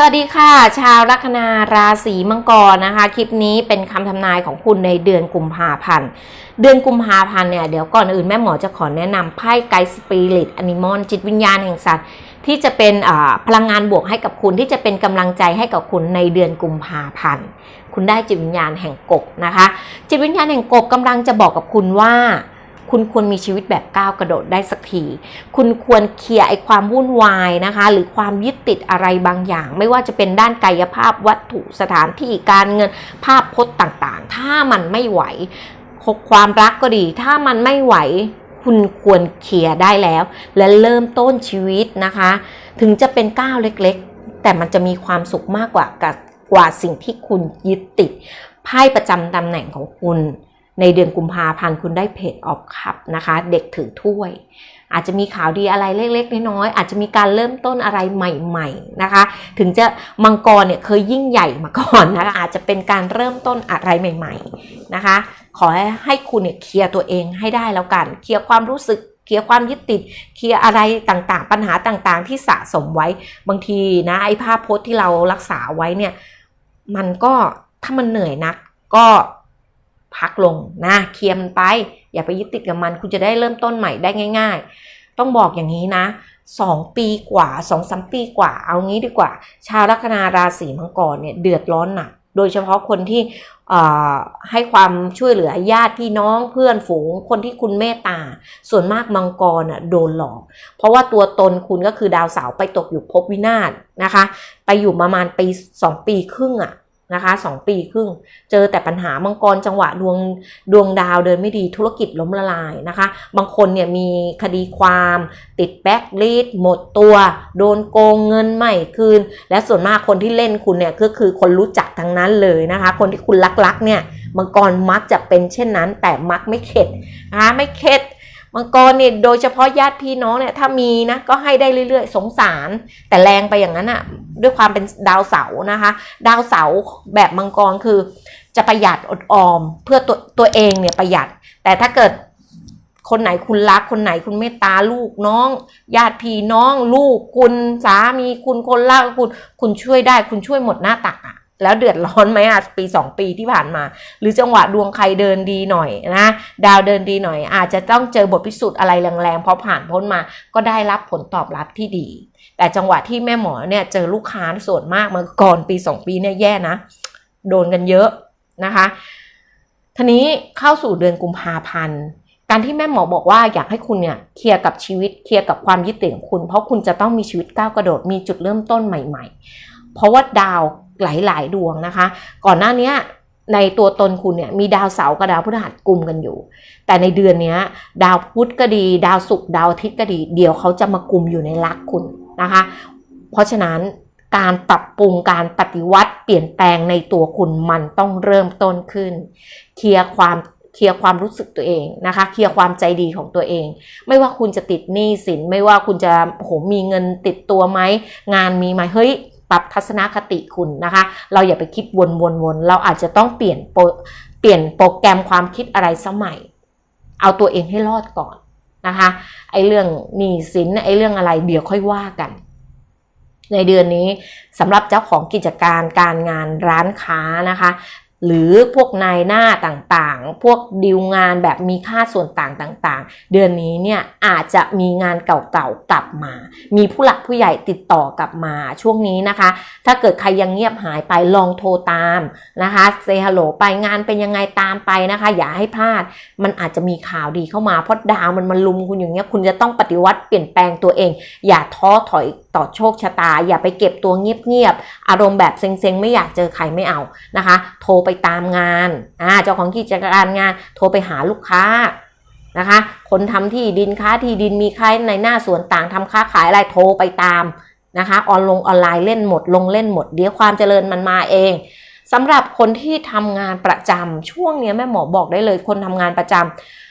สวัสดีค่ะ ชาวลัคนาราศีมังกรนะคะ คลิปนี้เป็นคำทำนายของคุณในเดือนกุมภาพันธ์เดือนกุมภาพันธ์เนี่ยเดี๋ยวก่อนอื่นแม่หมอจะขอแนะนำไพ่ไกด์สปิริตอนิมอลจิตวิญญาณแห่งสัตว์ ที่จะเป็นพลังงานบวกให้กับคุณที่จะเป็นกำลังใจให้กับคุณในเดือนกุมภาพันธ์คุณได้จิตวิญญาณแห่งกบนะคะ จิตวิญญาณแห่งกบกำลังจะบอกกับคุณว่า คุณควรมีชีวิตแบบก้าวกระโดดได้สักที คุณควรเคลียร์ไอความวุ่นวายนะคะ หรือความยึดติดอะไรบางอย่าง ไม่ว่าจะเป็นด้านกายภาพวัตถุสถานที่การเงินภาพพจน์ต่างๆ ถ้ามันไม่ไหวความรักก็ดี ถ้ามันไม่ไหวคุณควรเคลียร์ได้แล้ว และเริ่มต้นชีวิตนะคะ ถึงจะเป็นก้าวเล็กๆ แต่มันจะมีความสุขมากกว่ากับกว่าสิ่งที่คุณยึดติดไพ่ประจำตำแหน่งของคุณ ในเดือนกุมภาพันธ์คุณได้เพจออฟคัพนะคะ เด็กถือถ้วย อาจจะมีข่าวดีอะไรเล็กๆ น้อยๆอาจจะมีการเริ่มต้นอะไรใหม่ๆนะคะ ถึงจะมังกรเนี่ยเคยยิ่งใหญ่มาก่อนนะคะอาจจะเป็นการเริ่มต้นอะไรใหม่ ๆนะคะ ขอให้ให้คุณเนี่ยเคลียร์ตัวเองให้ได้แล้วกันเคลียร์ความรู้สึกเคลียร์ความยึดติด เคลียร์อะไรต่างๆ ปัญหาต่างๆ ที่สะสมไว้ บางทีนะไอ้ภาพโพสต์ที่เรารักษาไว้เนี่ย มันก็ถ้ามันเหนื่อยนัก ก็ พักลงนะเคลียร์มันไป อย่าไปยึดติดกับมัน คุณจะได้เริ่มต้นใหม่ได้ง่าย ๆ ต้องบอกอย่างนี้นะสองปีกว่าสองสามปีกว่า เอางี้ดีกว่า ชาวลัคนาราศีมังกรเนี่ยเดือดร้อนหนักโดยเฉพาะคนที่ให้ความช่วยเหลือญาติพี่น้องเพื่อนฝูง คนที่คุณเมตตา ส่วนมากมังกรน่ะโดนหลอก เพราะว่าตัวตนคุณก็คือดาวเสาไปตกอยู่ภพวินาศนะคะ ไปอยู่ประมาณปีสองปีครึ่งอะ นะคะสองปีครึ่ง เจอแต่ปัญหามังกรจังหวะดวงดวงดาวเดินไม่ดีธุรกิจล้มละลายนะคะ บางคนเนี่ยมีคดีความ ติดแบ็กลีดหมดตัว โดนโกงเงินไม่คืน และส่วนมากคนที่เล่นคุณเนี่ยก็คือคนรู้จักทั้งนั้นเลยนะคะ คนที่คุณรักๆเนี่ยมังกรมักจะเป็นเช่นนั้น แต่มักไม่เข็ดนะคะไม่เข็ด มังกรเนี่ยโดยเฉพาะญาติพี่น้องเนี่ยถ้ามีนะก็ให้ได้เรื่อยๆ สงสาร แต่แรงไปอย่างนั้นอะ่ะด้วยความเป็นดาวเสาร์นะคะ ดาวเสาร์แบบมังกรคือจะประหยัดอดออม เพื่อตัวตัวเองเนี่ยประหยัด แต่ถ้าเกิดคนไหนคุณรักคนไหนคุณเมตตาลูกน้อง ญาติพี่น้อง ลูกคุณสามีคุณคนรักคุณ คุณช่วยได้ คุณช่วยหมดหน้าตักอะ แล้วเดือดร้อนไหมอะปีสองปีที่ผ่านมา หรือจังหวะดวงใครเดินดีหน่อยนะดาวเดินดีหน่อย อาจจะต้องเจอบทพิสูจน์อะไรแรงๆพอผ่านพ้นมา ก็ได้รับผลตอบรับที่ดี แต่จังหวะที่แม่หมอเนี่ยเจอลูกค้าส่วนมากมาก่อนปีสองปีเนี่ยแย่นะ โดนกันเยอะนะคะทีนี้เข้าสู่เดือนกุมภาพันธ์การที่แม่หมอบอกว่าอยากให้คุณเนี่ยเคลียร์กับชีวิตเคลียร์กับความยึดติดของคุณ เพราะคุณจะต้องมีชีวิตก้าวกระโดดมีจุดเริ่มต้นใหม่ ๆ เพราะว่าดาว หลาย ๆ ดวงนะคะ ก่อนหน้านี้ในตัวตนคุณเนี่ยมีดาวเสาร์กับดาวพฤหัสกลุ่มกันอยู่ แต่ในเดือนนี้ดาวพุธก็ดี ดาวศุกร์ดาวอาทิตย์ก็ดี เดี๋ยวเขาจะมากลุ่มอยู่ในลักคุณนะคะ เพราะฉะนั้นการปรับปรุงการปฏิวัติเปลี่ยนแปลงในตัวคุณมันต้องเริ่มต้นขึ้น เคลียร์ความเคลียร์ความรู้สึกตัวเองนะคะ เคลียร์ความใจดีของตัวเอง ไม่ว่าคุณจะติดหนี้สิน ไม่ว่าคุณจะโหมีเงินติดตัวไหมงานมีไหมเฮ้ย ปรับทัศนคติคุณนะคะ เราอย่าไปคิดวนๆๆ เราอาจจะต้องเปลี่ยนโปรเปลี่ยนโปรแกรมความคิดอะไรสมัย เอาตัวเองให้รอดก่อนนะคะ ไอ้เรื่องหนี้สินไอ้เรื่องอะไรเดี๋ยวค่อยว่ากัน ในเดือนนี้สำหรับเจ้าของกิจการการงานร้านค้านะคะ หรือพวกนายหน้าต่างๆ พวกดีลงานแบบมีค่าส่วนต่างต่างๆ เดือนนี้เนี่ยอาจจะมีงานเก่าๆกลับมา มีผู้หลักผู้ใหญ่ติดต่อกลับมาช่วงนี้นะคะ ถ้าเกิดใครยังเงียบหายไปลองโทรตามนะคะเซฮัลโหลไปงานเป็นยังไงตามไปนะคะ อย่าให้พลาด มันอาจจะมีข่าวดีเข้ามาเพราะดาวมันมาลุมคุณอย่างเงี้ยคุณจะต้องปฏิวัติเปลี่ยนแปลงตัวเอง อย่าท้อถอยต่อโชคชะตา อย่าไปเก็บตัวเงียบๆอารมณ์แบบเซ็งๆไม่อยากเจอใครไม่เอานะคะ โทรไปตามงานอ่าเจ้าของกิจการงาน โทรไปหาลูกค้านะคะ คนทำที่ดินค้าที่ดินมีใครในหน้าส่วนต่างทำค้าขายอะไรโทรไปตามนะคะออนลงออนไลน์เล่นหมดลงเล่นหมด เดี๋ยวความเจริญมันมาเองสำหรับคนที่ทำงานประจำช่วงเนี้ยแม่หมอบอกได้เลย คนทำงานประจ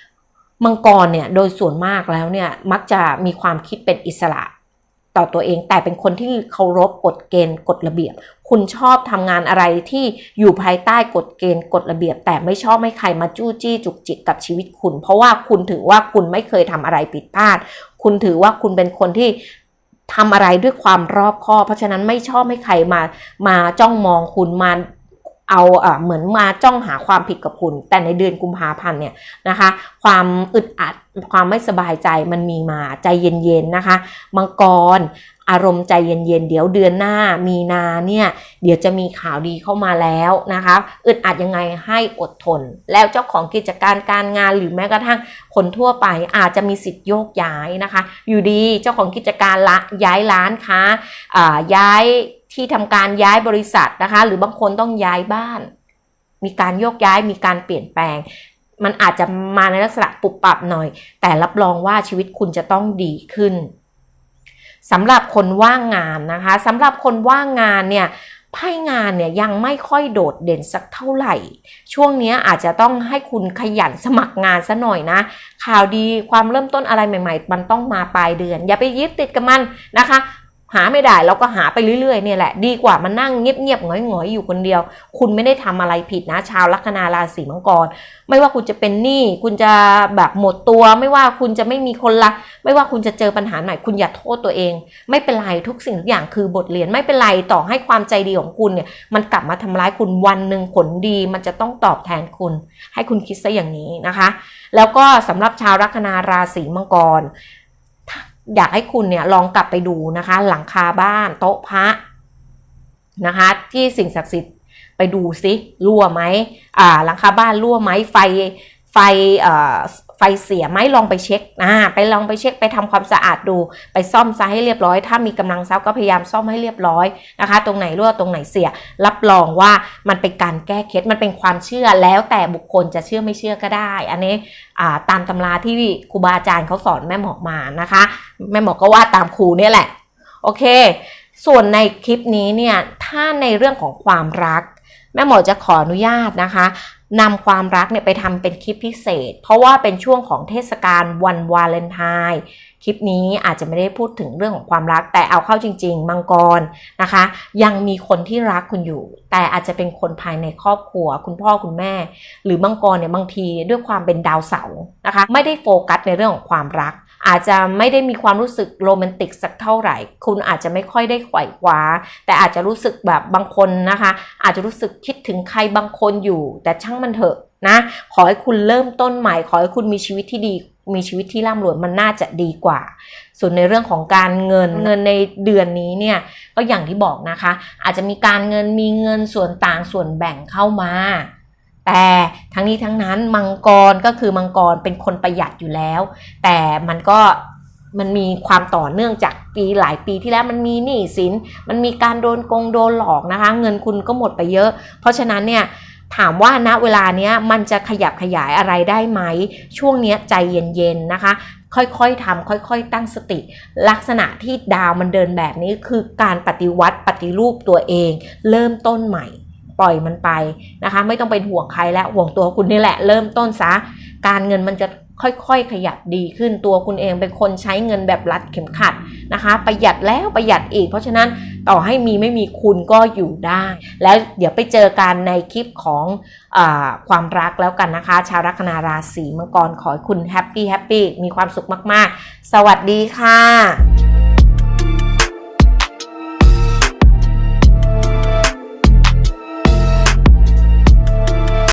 ำมังกรเนี่ยโดยส่วนมากแล้วเนี่ยมักจะมีความคิดเป็นอิสระ ต่อตัวเอง แต่เป็นคนที่เคารพกฎเกณฑ์กฎระเบียบ คุณชอบทำงานอะไรที่อยู่ภายใต้กฎเกณฑ์กฎระเบียบ แต่ไม่ชอบให้ใครมาจู้จี้จุกจิกกับชีวิตคุณ เพราะว่าคุณถือว่าคุณไม่เคยทำอะไรผิดพลาด คุณถือว่าคุณเป็นคนที่ทำอะไรด้วยความรอบคอบเพราะฉะนั้นไม่ชอบให้ใครมามาจ้องมองคุณมา เอาเหมือนมาจ้องหาความผิดกับคุณ แต่ในเดือนกุมภาพันธ์เนี่ยนะคะ ความอึดอัดความไม่สบายใจมันมีมาใจเย็นๆนะคะ มังกรอารมณ์ใจเย็นๆ เดี๋ยวเดือนหน้ามีนาเนี่ย เดี๋ยวจะมีข่าวดีเข้ามาแล้วนะคะ อึดอัดยังไงให้อดทน แล้วเจ้าของกิจการการงานหรือแม้กระทั่งคนทั่วไปอาจจะมีสิทธิ์โยกย้ายนะคะ อยู่ดีเจ้าของกิจการละย้ายร้านค้าอ่าย้าย ที่ทำการย้ายบริษัทนะคะ หรือบางคนต้องย้ายบ้าน มีการโยกย้ายมีการเปลี่ยนแปลง มันอาจจะมาในลักษณะปุบปรับหน่อย แต่รับรองว่าชีวิตคุณจะต้องดีขึ้นสำหรับคนว่างงานนะคะสำหรับคนว่างงานเนี่ยไพ่งานเนี่ยยังไม่ค่อยโดดเด่นสักเท่าไหร่ ช่วงนี้อาจจะต้องให้คุณขยันสมัครงานซะหน่อยนะ ข่าวดีความเริ่มต้นอะไรใหม่ ๆ มันต้องมาปลายเดือน อย่าไปยึดติดกับมันนะคะ หาไม่ได้เราก็หาไปเรื่อยๆเนี่ยแหละ ดีกว่ามานั่งเงียบๆหงอยๆอยู่คนเดียว คุณไม่ได้ทำอะไรผิดนะ ชาวลัคนาราศีมังกร ไม่ว่าคุณจะเป็นหนี้คุณจะแบบหมดตัว ไม่ว่าคุณจะไม่มีคนรัก ไม่ว่าคุณจะเจอปัญหาไหนคุณอย่าโทษตัวเอง ไม่เป็นไรทุกสิ่งทุกอย่างคือบทเรียนไม่เป็นไรต่อให้ความใจดีของคุณเนี่ยมันกลับมาทำร้ายคุณวันหนึ่งผลดี มันจะต้องตอบแทนคุณ ให้คุณคิดซะอย่างนี้นะคะ แล้วก็สำหรับชาวลัคนาราศีมังกร อยากให้คุณเนี่ยลองกลับไปดูนะคะ หลังคาบ้านโต๊ะพระนะคะ ที่สิ่งศักดิ์สิทธิ์ไปดูซิรั่วไหมอ่าหลังคาบ้านรั่วไหมไฟไฟเอ่อ ไฟเสียไหมลองไปเช็คอ่าไปลองไปเช็คไปทำความสะอาดดู ไปซ่อมซะให้เรียบร้อย ถ้ามีกำลังทรัพย์ก็พยายามซ่อมให้เรียบร้อยนะคะ ตรงไหนรั่วตรงไหนเสีย รับรองว่ามันเป็นการแก้เคล็ดมันเป็นความเชื่อแล้วแต่บุคคลจะเชื่อไม่เชื่อก็ได้ อันนี้อ่าตามตำราที่ครูบาอาจารย์เขาสอนแม่หมอมานะคะ แม่หมอก็ว่าตามครูเนี่ยแหละ โอเค ส่วนในคลิปนี้เนี่ยถ้าในเรื่องของความรัก แม่หมอจะขออนุญาตนะคะ นำความรักเนี่ยไปทำเป็นคลิปพิเศษ เพราะว่าเป็นช่วงของเทศกาลวันวาเลนไทน์คลิปนี้อาจจะไม่ได้พูดถึงเรื่องของความรัก แต่เอาเข้าจริง ๆ มังกรนะคะ ยังมีคนที่รักคุณอยู่ แต่อาจจะเป็นคนภายในครอบครัว คุณพ่อคุณแม่ หรือมังกรเนี่ยบางทีด้วยความเป็นดาวเสาร์นะคะ ไม่ได้โฟกัสในเรื่องของความรัก อาจจะไม่ได้มีความรู้สึกโรแมนติกสักเท่าไหร่ คุณอาจจะไม่ค่อยได้ไขว่คว้า แต่อาจจะรู้สึกแบบบางคนนะคะ อาจจะรู้สึกคิดถึงใครบางคนอยู่ แต่ช่างมันเถอะนะ ขอให้คุณเริ่มต้นใหม่ ขอให้คุณมีชีวิตที่ดี มีชีวิตที่ร่ำรวยมันน่าจะดีกว่า ส่วนในเรื่องของการเงินเงินในเดือนนี้เนี่ยก็อย่างที่บอกนะคะ อาจจะมีการเงินมีเงินส่วนต่างส่วนแบ่งเข้ามา แต่ทั้งนี้ทั้งนั้นมังกรก็คือมังกรเป็นคนประหยัดอยู่แล้ว แต่มันก็มันมีความต่อเนื่องจากปีหลายปีที่แล้วมันมีหนี้สิน มันมีการโดนโกงโดนหลอกนะคะ เงินคุณก็หมดไปเยอะ เพราะฉะนั้นเนี่ยถามว่าณเวลาเนี้ยมันจะขยับขยายอะไรได้ไหม ช่วงเนี้ยใจเย็นๆนะคะ ค่อยๆทำค่อยๆ ตั้งสติ ลักษณะที่ดาวมันเดินแบบนี้คือการปฏิวัติปฏิรูปตัวเอง เริ่มต้นใหม่ ปล่อยมันไปนะคะ ไม่ต้องเป็นห่วงใครแล้วห่วงตัวคุณนี่แหละ เริ่มต้นซะ การเงินมันจะค่อยๆ ขยับดีขึ้นตัวคุณเองเป็นคนใช้เงินแบบรัดเข็มขัดนะคะ ประหยัดแล้วประหยัดอีก เพราะฉะนั้นต่อให้มีไม่มีคุณก็อยู่ได้ แล้วเดี๋ยวไปเจอกันในคลิปของอความรักแล้วกันนะคะ ชาวลัคนาราศีมังกรขอให้คุณแฮปปี้แฮปปี้มีความสุขมากๆ สวัสดีค่ะ